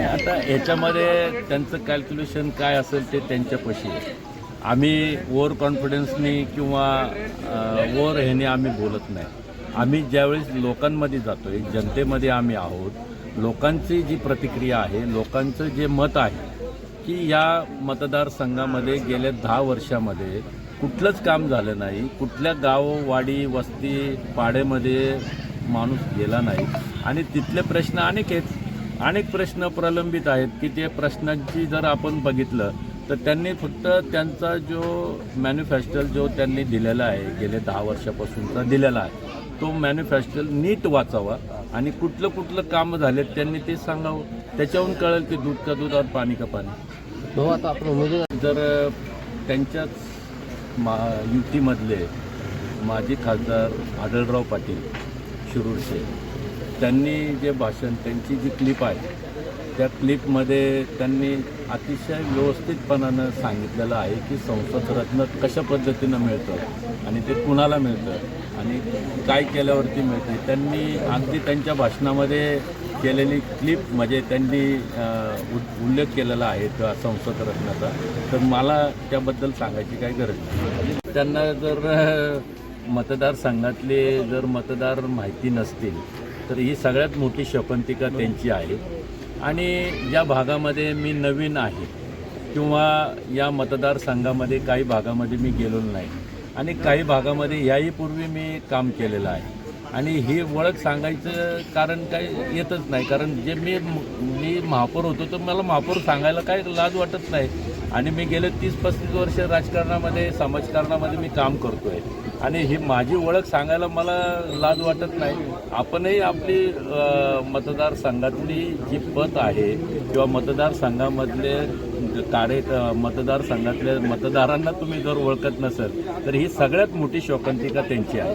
आणि आता ह्याच्यामध्ये त्यांचं कॅल्क्युलेशन काय असेल ते त्यांच्यापाशी आहे. आम्ही ओव्हर कॉन्फिडन्सनी किंवा ओव्हर ह्याने आम्ही बोलत नाही. आम्ही ज्यावेळेस लोकांमध्ये जातो आहे जनतेमध्ये आम्ही आहोत लोकांची जी प्रतिक्रिया आहे लोकांचं जे मत आहे की या मतदारसंघामध्ये गेल्या दहा वर्षामध्ये कुठलंच काम झालं नाही कुठल्या गाव वाडी वस्ती पाड्यामध्ये माणूस गेला नाही. आणि तिथले प्रश्न अनेक आहेत. अनेक प्रश्न प्रलंबित आहेत की ते प्रश्नांची जर आपण बघितलं तर त्यांनी फक्त त्यांचा जो मॅन्युफॅक्चर जो त्यांनी दिलेला आहे गेले दहा वर्षापासूनचा दिलेला आहे तो मॅन्युफॅक्चर नीट वाचावा आणि कुठलं कुठलं कामं झालेत त्यांनी ते सांगावं. त्याच्याहून कळेल की दूध का दूध और पाणी का पाणी. भाऊ आता आपण उमेदवार जर त्यांच्याच मा युतीमधले माजी खासदार आढळराव पाटील शिरूरचे त्यांनी जे भाषण त्यांची जी क्लिप आहे त्या क्लिपमध्ये त्यांनी अतिशय व्यवस्थितपणानं सांगितलेलं आहे की संसद रत्न कशा पद्धतीनं मिळतं आणि ते कुणाला मिळतं आणि काय केल्यावरती मिळते. त्यांनी अगदी त्यांच्या भाषणामध्ये केलेली क्लिप म्हणजे त्यांनी उ- उल्लेख केलेला आहे त्या संसद रत्नाचा. तर मला त्याबद्दल सांगायची काही गरज नाही. त्यांना जर मतदारसंघातले जर मतदार माहिती नसतील तर ही सगळ्यात मोठी शपंतिका त्यांची आहे. आणि ज्या भागामध्ये मी नवीन आहे. किंवा या मतदारसंघामध्ये काही भागामध्ये मी गेलेलो नाही. आणि काही भागामध्ये याही पूर्वी मी काम केलेलं आहे. आणि ही ओळख सांगायचं कारण काही येतच नाही. कारण जे मी मी महापौर होतो तर मला महापौर सांगायला काय लाज वाटत नाही. आणि मी गेले तीस पस्तीस वर्ष राजकारणामध्ये समाजकारणामध्ये मी काम करतो आहे आणि ही माझी ओळख सांगायला मला लाज वाटत नाही. आपणही आपली मतदारसंघातली जी पत आहे किंवा मतदारसंघामधले कार्य मतदारसंघातल्या मतदारांना तुम्ही जर ओळखत नसेल तर ही सगळ्यात मोठी शोकांतिका त्यांची आहे.